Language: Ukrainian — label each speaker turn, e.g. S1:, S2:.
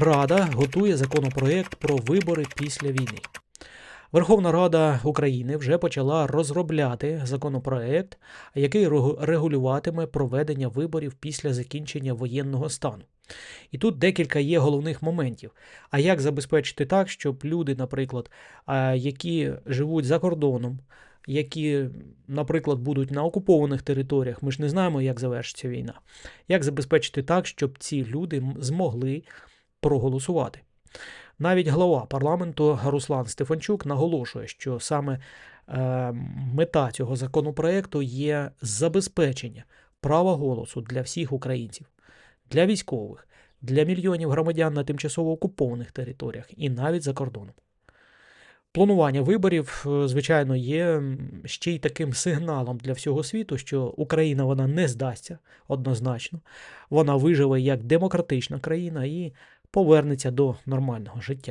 S1: Рада готує законопроект про вибори після війни. Верховна Рада України вже почала розробляти законопроект, який регулюватиме проведення виборів після закінчення воєнного стану. І тут декілька є головних моментів. А як забезпечити так, щоб люди, наприклад, які живуть за кордоном, які, наприклад, будуть на окупованих територіях, ми ж не знаємо, як завершиться війна. Як забезпечити так, щоб ці люди змогли проголосувати? Навіть глава парламенту Руслан Стефанчук наголошує, що саме е, мета цього законопроекту є забезпечення права голосу для всіх українців, для військових, для мільйонів громадян на тимчасово окупованих територіях і навіть за кордоном. Планування виборів, е, звичайно, є ще й таким сигналом для всього світу, що Україна вона не здасться однозначно. Вона виживе як демократична країна і повернеться до нормального життя.